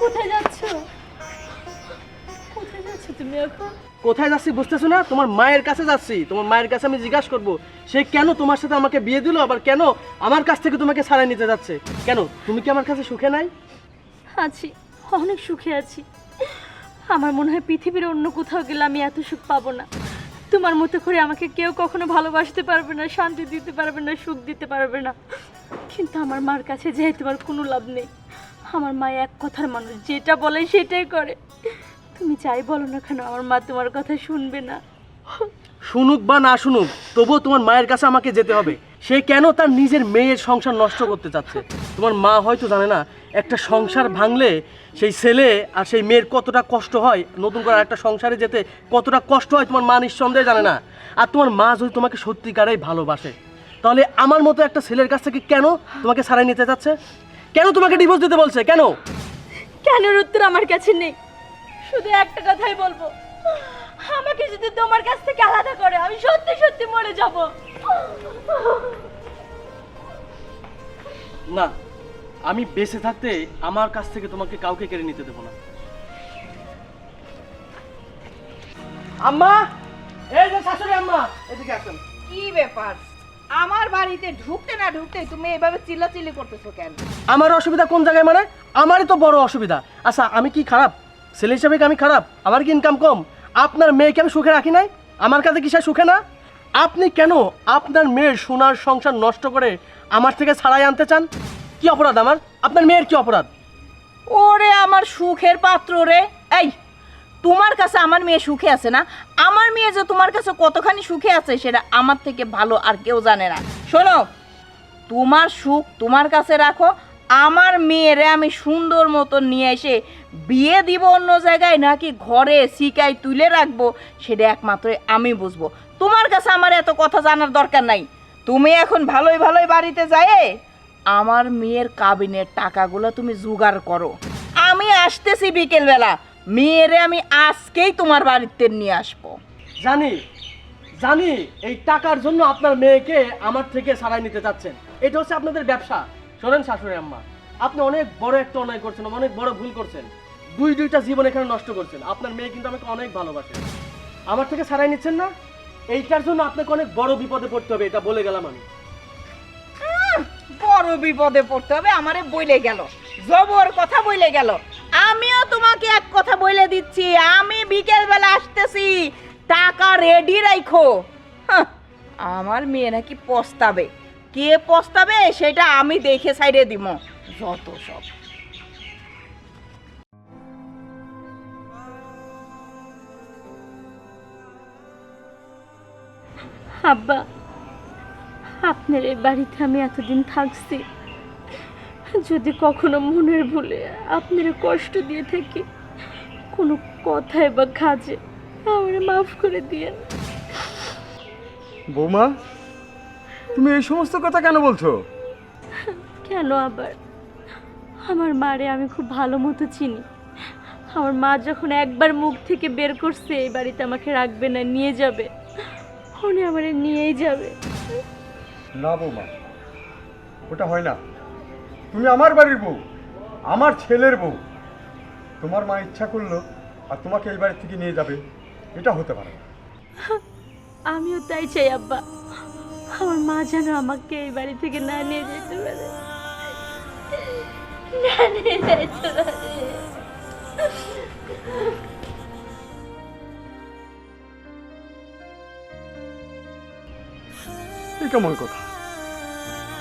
কোথায় যাচ্ছ? কোথায় যাচ্ছ তুমি এখন? কোথায় যাচ্ছি বুঝতেছো না? তোমার মায়ের কাছে যাচ্ছি। তোমার মায়ের কাছে আমি জিজ্ঞাসা করব সে কেন তোমার সাথে আমাকে বিয়ে দিল? আবার কেন আমার কাছ থেকে তোমাকে ছাড়াই নিতে যাচ্ছে? কেন? তুমি কি আমার কাছে সুখে নাই? আছি অনেক সুখে আছি। আমার মনে হয় পৃথিবীর অন্য কোথাও গেলে আমি এত সুখ পাবো না। তোমার মতো করে আমাকে কেউ কখনো ভালোবাসতে পারবে না, শান্তি দিতে পারবে না, সুখ দিতে পারবে না। কিন্তু আমার মার কাছে যাই তোমার কোনো লাভ নেই। আমার মা এক কথার মানুষ, যেটা বলে সেটাই করে। তুমি চাই বলো না কেন, আমার মা তোমার কথা শুনবে না। শুনুক বা না শুনুক, তবুও তোমার মায়ের কাছে আমাকে যেতে হবে। সে কেন তার নিজের মেয়ের সংসার নষ্ট করতে চাচ্ছে? তোমার মা হয়তো জানে না, একটা সংসার ভাঙলে সেই ছেলে আর সেই মেয়ের কতটা কষ্ট হয়, নতুন করে একটা সংসারে যেতে কতটা কষ্ট হয় তোমার মা নিঃসন্দেহে জানে না। আর তোমার মা যদি তোমাকে সত্যিকারেই ভালোবাসে, তাহলে আমার মতো একটা ছেলের কাছ থেকে কেন তোমাকে ছাড়াই নিতে চাচ্ছে? কেন তোমাকে ডিভোর্স দিতে বলছে? কেন? কেন উত্তর আমার কাছে নেই? শুধু একটা কথাই বলব। আমাকে যদি তোমার কাছ থেকে আলাদা করে আমি সত্যি সত্যি মরে যাব। না আমি বেঁচে থাকতে আমার কাছ থেকে তোমাকে কাউকে কেড়ে নিতে দেবো না। আম্মা! এই যে শাশুড়ি আম্মা এদিকে আসুন। কি ব্যাপার? আমার বাড়িতে ঢুকতে না ঢুকতে তুমি এভাবে চিল্লাচিল্লি করতেছো কেন? আমার অসুবিধা কোন জায়গায় মানে? আমারই তো বড় অসুবিধা। আচ্ছা আমি কি খারাপ? ছেলে হিসাবে কি আমি খারাপ? আমার কি ইনকাম কম? আপনার মেয়েকে আমি সুখে রাখি নাই? আমার কাছে কি সে সুখে না? আপনি কেন আপনার মেয়ের সোনার সংসার নষ্ট করে আমার থেকে ছাড়াই আনতে চান? কি অপরাধ আমার? আপনার মেয়ের কি অপরাধ? ওরে আমার সুখের পাত্র রে। এই, তোমার কাছে আমার মেয়ে সুখে আছে না? আমার মেয়ে যে তোমার কাছে কতখানি সুখে আছে সেটা আমার থেকে ভালো আর কেউ জানে না। শোনো, তোমার সুখ তোমার কাছে রাখো আমার মেয়েরে আমি সুন্দর মতো নিয়ে এসে বিয়ে দিব অন্য জায়গায় নাকি ঘরে শিকায় তুলে রাখব, সেটা একমাত্র আমি বুঝব। তোমার কাছে আমার এত কথা জানার দরকার নাই। তুমি এখন ভালোই ভালোই বাড়িতে যায় আমার মেয়ের কাবিনের টাকাগুলো তুমি জোগাড় করো। আমি আসতেছি বিকেলবেলা। মেয়েরে আমি আজকেই তোমার বাড়িতে নিয়ে আসব। জানি জানি, এই টাকার জন্য আপনার মেয়েকে আমার থেকে ছাড়াই নিতে চাচ্ছেন। এটা হচ্ছে আপনাদের ব্যবসা। শোনেন শাশুড়ি আম্মা, আপনি অনেক বড় একটা অন্যায় করছেন, অনেক বড় ভুল করছেন। দুই দুইটা জীবন এখানে নষ্ট করছেন। আপনার মেয়ে কিন্তু আমাকে অনেক ভালোবাসে। আমার থেকে ছাড়াই নিচ্ছেন না? এইটার জন্য আপনাকে অনেক বড় বিপদে পড়তে হবে, এটা বলে গেলাম আমি। বড় বিপদে পড়তে হবে, আমারে বইলে গেল। জবর কথা বইলে গেল। আমিও তোমাকে এক কথা বলে দিচ্ছি, আমি বিকেলবেলা আসতেছি, টাকা রেডি রাখো আমার মেয়ে নাকি পস্তাবে। কে পস্তাবে সেটা আমি দেখে সাইডে দিব। যত সব। আব্বা আপনার এই বাড়িতে আমি এতদিন থাকছি। যদি কখনো মনের ভুলে আপনার কষ্ট দিয়ে থাকি কোনো কথায় বা কাজে আমার মাফ করে দিয়ে বৌমা তুমি এই সমস্ত কথা কেন বলছো? কেন আবার? আমার মারে আমি খুব ভালো মতো চিনি। আমার মা যখন একবার মুখ থেকে বের করছে এই বাড়িতে আমাকে রাখবে না নিয়ে যাবে। উনি আমারে নিয়েই যাবে। না বৌমা ওটা হয় না। তুমি আমার বাড়ির বউ আমার ছেলের বউ। তোমার মা ইচ্ছা করল আর তোমাকে এই বাড়ি থেকে নিয়ে যাবে এটা হতে পারে আমিও তাই চাই আব্বা। আমার মা যেন আমাকে এই বাড়ি থেকে না নিয়ে যেতে পারে। না নিয়ে যেতে পারে। এই কেমন কথা?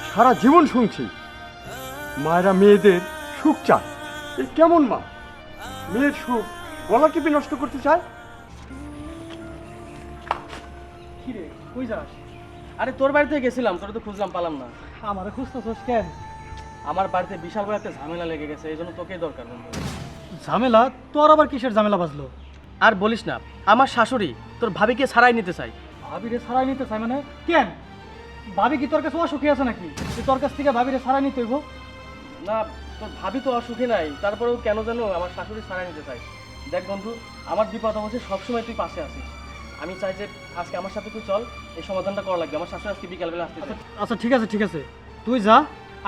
সারা জীবন শুনছি মায়েরা মেয়েদের সুখ চায়। এ কেমন মা? মেয়ের সুখ গলা টিপে নষ্ট করতে চায়? কি রে কই যাস? আরে তোর বাড়িতে গেছিলাম তোর তো খুঁজলাম পালাম না। আমার খুঁজতেছস কেন? আমার বাড়িতে বিশাল বড় একটা ঝামেলা লেগে গেছে এই জন্য তোকেই দরকার বন্ধু। ঝামেলা? তোর আবার কিসের ঝামেলা বাজলো? আর বলিস না আমার শাশুড়ি তোর ভাবিকে ছাড়াই নিতে চাই ভাবিরে ছাড়াই নিতে চাই মানে? কেন? ভাবি কি তোর কাছে অসুখী আছে নাকি? যে তোর কাছ থেকে ভাবিরে ছাড়াই নিতে হইব? না তোর ভাবি তো অসুখী নাই তারপরেও কেন যেন আমার শাশুড়ি ছাড়াই নিতে চাই দেখ বন্ধু আমার বিপদ অবশ্যই সবসময় তুই পাশে আছিস। আমি চাই যে আজকে আমার সাথে তুই চল এই সমাধানটা করা লাগবে। আমার শাশুড়ি আজকে বিকালবেলা আসতে আচ্ছা ঠিক আছে ঠিক আছে। তুই যা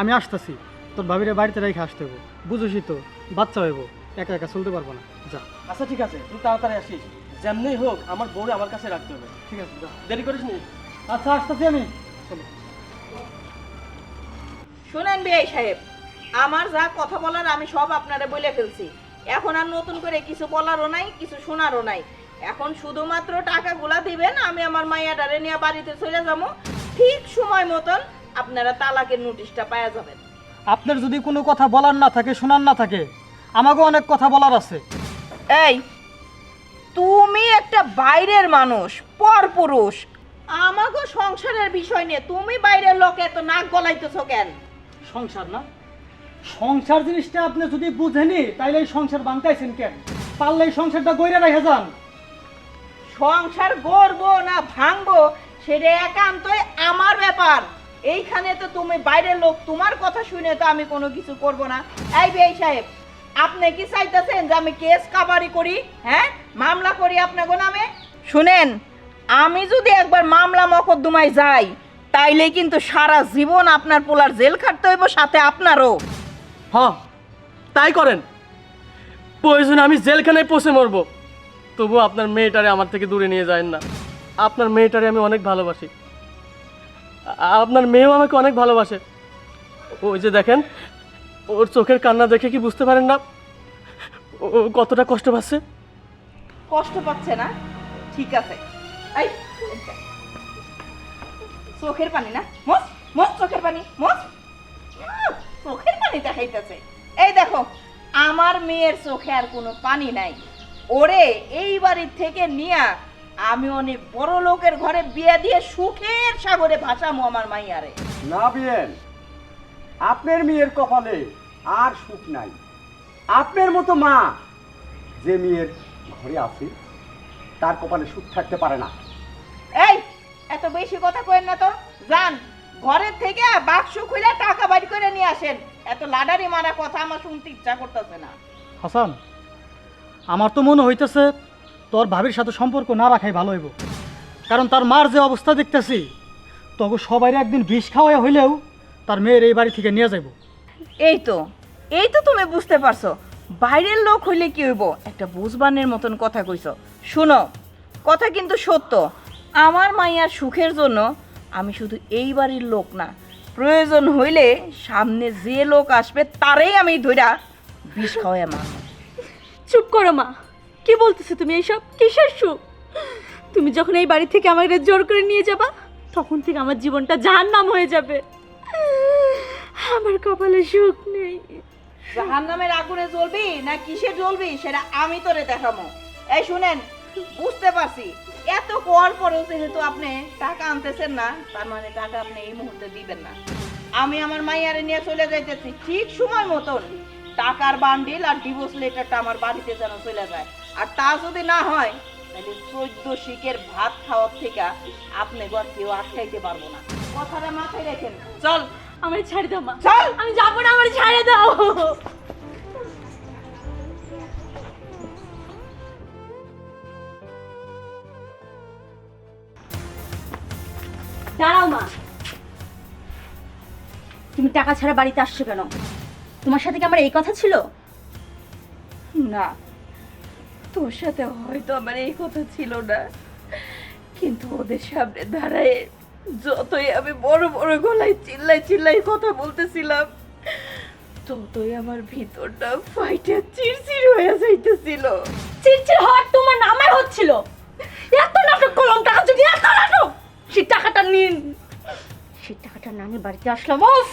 আমি আসতেছি। তোর ভাবিরে বাড়িতে রেখে আসতে হব বুঝোসই তো বাচ্চা হইব। একা একা চলতে পারব না। যা। আচ্ছা ঠিক আছে তুই তাড়াতাড়ি আসিস। যেমনি হোক আমার বউরে আমার কাছে রাখতে হবে। ঠিক আছে যা। দেরি করিস নি? আচ্ছা আসতেছি আমি। চলো। শুনেন বিআই সাহেব আমার যা কথা বলার আমি সব আপনারা বলে ফেলছি। এখন আর নতুন করে কিছু বলারও নাই কিছু শোনারও নাই। এখন শুধুমাত্র টাকাগুলা দিবেন আমি আমার মাইয়াডারে নিয়ে বাড়িতে চলে যাব। ঠিক সময় মতন আপনারা তালাকের নোটিশটা পাওয়া যাবেন। আপনার যদি কোনো কথা বলার না থাকে শোনার না থাকে আমাকেও অনেক কথা বলার আছে। এই তুমি একটা বাইরের মানুষ পরপুরুষ। আমাকে সংসারের বিষয় নিয়ে তুমি বাইরের লোকে এত নাক গলাইতেছো কেন? সংসার না? সংসার জিনিসটা আপনি যদি বুঝেনি তাইলে এই সংসার বাংকাইছেন কেন? পারলে এই সংসারটা গইরা রেখে যান। সংসার গড়বো না ভাঙবো, সেটা একান্তই আমার ব্যাপার। এইখানে তো তুমি বাইরের লোক, তোমার কথা শুনে তো আমি কোনো কিছু করব না। এই বিআই সাহেব, আপনি কি চাইতেছেন যে আমি কেস কাবারি করি? হ্যাঁ? মামলা করি আপনাকে নামে? শুনেন, আমি যদি একবার মামলা মকদ্দমায় যাই, তাইলে কিন্তু সারা জীবন আপনার পোলার জেল খাটতে হইব, সাথে আপনারও। হ, তাই করেন। প্রয়োজনে আমি জেলখানায় পৌঁছে মরবো। তবু আপনার মেয়েটারে আমার থেকে দূরে নিয়ে যায় না। আপনার মেয়েটারে আমি অনেক ভালোবাসি। আপনার মেয়েও আমাকে অনেক ভালোবাসে। ওই যে দেখেন ওর চোখের কান্না দেখে কি বুঝতে পারেন না? ও কতটা কষ্ট পাচ্ছে? কষ্ট পাচ্ছে না? ঠিক আছে। এই, চোখের পানি না? মস মস চোখের পানি মস। চোখের পানি দেখাইতেছে। এই দেখো আমার মেয়ের চোখে আর কোনো পানি নাই। ওরে এই বাড়ির থেকে নিয়া আমি অনেক বড় লোকের ঘরে বিয়ে দিয়ে সুখের সাগরে ভাসামো আমার মাইয়ারে। না বিয়েন আপনার মেয়ের কপালে আর সুখ নাই। আপনার মতো মা যে মেয়ের ঘরে আছে তার কপালে সুখ থাকতে পারে না। এই এত বেশি কথা কইেন না তো। যান ঘরের থেকে বাক্স খুলে টাকা বাইর করে নিয়ে আসেন। এত লাডারি মারা কথা আমার শুনতে ইচ্ছা করতেছে না। হাসান আমার তো মনে হইতেছে তোর ভাবির সাথে সম্পর্ক না রাখাই ভালো হইব। কারণ তার মার যে অবস্থা দেখতেছি তখন সবাই একদিন বিষ খাওয়াই হইলেও তার মেয়ের এই বাড়ি থেকে নিয়ে যাইব। এই তো এই তো তুমি বুঝতে পারছ। বাইরের লোক হইলে কি হইব? একটা বুঝবানের মতন কথা কইছো। শুনো, কথা কিন্তু সত্য। আমার মাইয়ার সুখের জন্য আমি শুধু এই বাড়ির লোক না। প্রয়োজন হইলে সামনে যে লোক আসবে, তারেই আমি ধইরা বিষ খাওয়াই মারব। চুপ করো মা। কি বলতেছো তুমি এইসব? কিসের সুখ? তুমি যখন এই বাড়ি থেকে আমাকে জোর করে নিয়ে যাবা, তখন থেকে আমার জীবনটা জাহান্নাম হয়ে যাবে। আমার কপালে সুখ নেই। জাহান নামের আগুনে জ্বলবি না কিসে জ্বলবি সেটা আমি তোরে দেখাবো। এই শুনেন, বুঝতে পারছি। এত কর পরেও যেহেতু আপনি টাকা আনতেছেন না, তার মানে টাকা আপনি এই মুহূর্তে দিবেন না। আমি আমার মাইয়ারে নিয়ে চলে যাইতেছি ঠিক সময় মতন। টাকার বান্ডিল আর ডিভোর্স লেটারটা আমার বাড়িতে যেন চলে যায়। আর তা যদি না হয় তাহলে চোদ্দ শিকের ভাত খাওয়ার থেকে আপনি ঘর কেউ আটকাইতে পারব না। কথাটা মাথায় রেখেন। চল আমার ছাড়ে দাও মা। চল! আমি যাব না আমার ছাড়ে দাও। দাঁড়াও মা। তুমি টাকা ছাড়া বাড়িতে আসছো কেন? তোমার সাথে কি আমার এই কথা ছিল? না। তোর সাথে হয়তো আমার এই কথা ছিল না। কিন্তু ওদের সামনে দাঁড়ায় যতই আমি বড় বড় গলায় চিল্লাই চিল্লাই কথা বলতেছিলাম ততই আমার ভিতরটা ফাইটে চিরচির হয়ে যাইতেছিল। চিরচির হওয়ার তোমার না আমার হচ্ছিল। এত নাটক করলাম টাকা যদি এত নাটক! সেই টাকাটা নিন। সেই টাকাটা না নিয়ে বাড়িতে আসলাম উফ!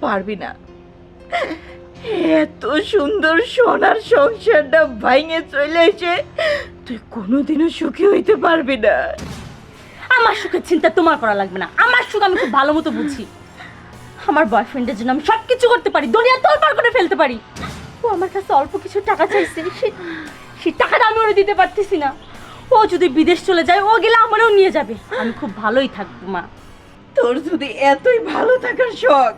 পারবি না। এত সুন্দর সোনার সংসারটা ভাঙে চলে এসে তুই কোনোদিনও সুখী হইতে পারবি না। আমার সুখের চিন্তা তোমার করা লাগবে না। আমার সুখ আমি খুব ভালো মতো বুঝি। আমার বয়ফ্রেন্ডের জন্য আমি সব কিছু করতে পারি দুনিয়া তোলপাড় করে ফেলতে পারি। ও আমার কাছে অল্প কিছু টাকা চাইছে সে সেই টাকাটা আমি ওরে দিতে পারতেছি না। ও যদি বিদেশ চলে যায় ও গেলে আমারও নিয়ে যাবে। আমি খুব ভালোই থাকব মা। তোর যদি এতই ভালো থাকার শখ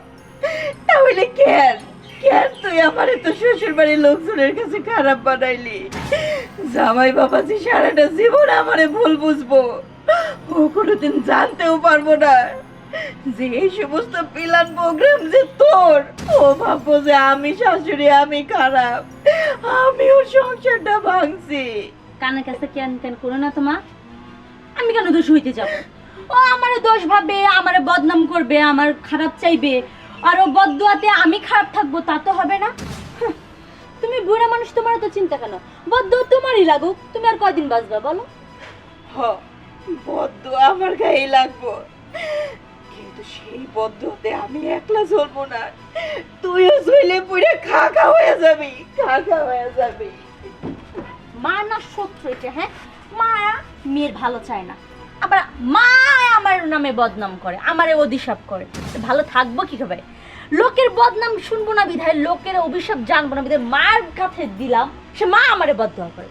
তাহলে কেন? কেন তুই আমার তো শ্বশুর বাড়ির লোকজনের কাছে খারাপ বানাইলি? জামাই বাবাজি সারাটা জীবন আমারে ভুল বুঝব। ও কোনোদিন জানতেও পারব না যে এই সমস্ত প্ল্যান প্রোগ্রাম যে তোর, ও ভাববো যে আমি শাশুড়ি, আমি খারাপ। আমি ওর সংসারটা ভাঙছি। কানের কাছে কেন কেন করো না তোমা আমি কেন দোষ হইতে যাব? ও আমার দোষ ভাবে, আমার বদনাম করবে, আমার খারাপ চাইবে। আর ও বদুয়াতে আমি খারাপ থাকব তা তো হবে না। তুমি বুড়া মানুষ তোমার তো চিন্তা কেন? বদুয়া তোমারই লাগুক তুমি আর কয়দিন বাঁচবা বলো? হ বদ্ধ আমার গায়ে লাগবো। কিন্তু সেই বদ্ধতে আমি একলা চলবো না। তুইও চলে পুড়ে খা খা হয়ে যাবি খা খা হয়ে যাবি। মা না শত্রু এটা হ্যাঁ? মা মেয়ের ভালো চায় না। আবার মা আমার নামে বদনাম করে, আমারে অভিশাপ করে। ভালো থাকব কি হবে লোকের বদনাম শুনব না বিধায়, লোকের অভিশাপ জানব না বিধায় মার কাছে দিলাম, সে মা আমারে বদনাম করে।